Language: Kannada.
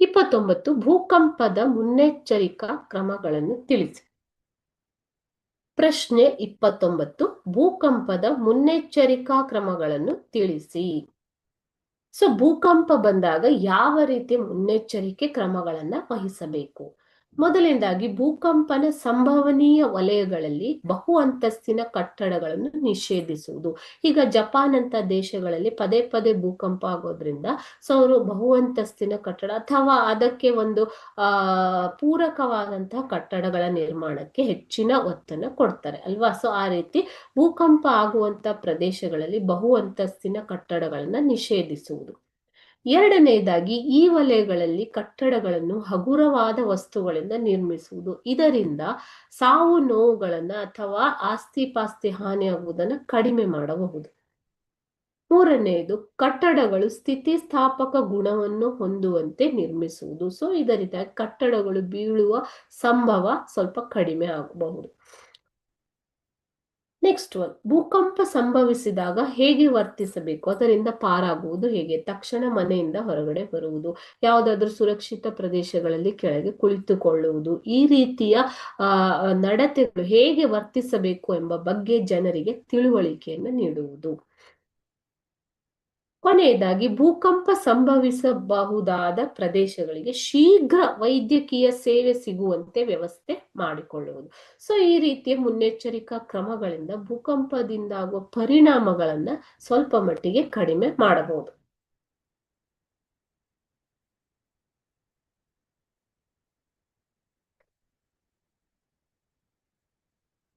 ಇಪ್ಪತ್ತೊಂಬತ್ತು ಭೂಕಂಪದ ಮುನ್ನೆಚ್ಚರಿಕಾ ಕ್ರಮಗಳನ್ನು ತಿಳಿಸಿ. ಪ್ರಶ್ನೆ ಇಪ್ಪತ್ತೊಂಬತ್ತು ಭೂಕಂಪದ ಮುನ್ನೆಚ್ಚರಿಕಾ ಕ್ರಮಗಳನ್ನು ತಿಳಿಸಿ. ಸೊ ಭೂಕಂಪ ಬಂದಾಗ ಯಾವ ರೀತಿಯ ಮುನ್ನೆಚ್ಚರಿಕೆ ಕ್ರಮಗಳನ್ನ ವಹಿಸಬೇಕು? ಮೊದಲನೇದಾಗಿ ಭೂಕಂಪನ ಸಂಭವನೀಯ ವಲಯಗಳಲ್ಲಿ ಬಹು ಅಂತಸ್ತಿನ ಕಟ್ಟಡಗಳನ್ನು ನಿಷೇಧಿಸುವುದು. ಈಗ ಜಪಾನ್ ಅಂತ ದೇಶಗಳಲ್ಲಿ ಪದೇ ಪದೇ ಭೂಕಂಪ ಆಗೋದ್ರಿಂದ ಸೊ ಅವರು ಬಹು ಅಂತಸ್ತಿನ ಕಟ್ಟಡ ಅಥವಾ ಅದಕ್ಕೆ ಒಂದು, ಆ, ಪೂರಕವಾದಂತಹ ಕಟ್ಟಡಗಳ ನಿರ್ಮಾಣಕ್ಕೆ ಹೆಚ್ಚಿನ ಒತ್ತನ್ನ ಕೊಡ್ತಾರೆ ಅಲ್ವಾ? ಸೊ ಆ ರೀತಿ ಭೂಕಂಪ ಆಗುವಂತ ಪ್ರದೇಶಗಳಲ್ಲಿ ಬಹು ಅಂತಸ್ತಿನ ಕಟ್ಟಡಗಳನ್ನ ನಿಷೇಧಿಸುವುದು. ಎರಡನೆಯದಾಗಿ ಈ ವಲಯಗಳಲ್ಲಿ ಕಟ್ಟಡಗಳನ್ನು ಹಗುರವಾದ ವಸ್ತುಗಳಿಂದ ನಿರ್ಮಿಸುವುದು. ಇದರಿಂದ ಸಾವು ನೋವುಗಳನ್ನ ಅಥವಾ ಆಸ್ತಿ ಪಾಸ್ತಿ ಹಾನಿಯಾಗುವುದನ್ನು ಕಡಿಮೆ ಮಾಡಬಹುದು. ಮೂರನೆಯದು ಕಟ್ಟಡಗಳು ಸ್ಥಿತಿಸ್ಥಾಪಕ ಗುಣವನ್ನು ಹೊಂದುವಂತೆ ನಿರ್ಮಿಸುವುದು. ಸೊ ಇದರಿಂದ ಕಟ್ಟಡಗಳು ಬೀಳುವ ಸಂಭವ ಸ್ವಲ್ಪ ಕಡಿಮೆ ಆಗಬಹುದು. ನೆಕ್ಸ್ಟ್ ಒನ್ ಭೂಕಂಪ ಸಂಭವಿಸಿದಾಗ ಹೇಗೆ ವರ್ತಿಸಬೇಕು? ಅದರಿಂದ ಪಾರಾಗುವುದು ಹೇಗೆ? ತಕ್ಷಣ ಮನೆಯಿಂದ ಹೊರಗಡೆ ಬರುವುದು, ಯಾವುದಾದ್ರೂ ಸುರಕ್ಷಿತ ಪ್ರದೇಶಗಳಲ್ಲಿ ಕೆಳಗೆ ಕುಳಿತುಕೊಳ್ಳುವುದು, ಈ ರೀತಿಯ ನಡತೆಗಳು ಹೇಗೆ ವರ್ತಿಸಬೇಕು ಎಂಬ ಬಗ್ಗೆ ಜನರಿಗೆ ತಿಳುವಳಿಕೆಯನ್ನು ನೀಡುವುದು. ಕೊನೆಯದಾಗಿ ಭೂಕಂಪ ಸಂಭವಿಸಬಹುದಾದ ಪ್ರದೇಶಗಳಿಗೆ ಶೀಘ್ರ ವೈದ್ಯಕೀಯ ಸೇವೆ ಸಿಗುವಂತೆ ವ್ಯವಸ್ಥೆ ಮಾಡಿಕೊಳ್ಳುವುದು. ಸೊ ಈ ರೀತಿಯ ಮುನ್ನೆಚ್ಚರಿಕಾ ಕ್ರಮಗಳಿಂದ ಭೂಕಂಪದಿಂದಾಗುವ ಪರಿಣಾಮಗಳನ್ನ ಸ್ವಲ್ಪ ಮಟ್ಟಿಗೆ ಕಡಿಮೆ ಮಾಡಬಹುದು.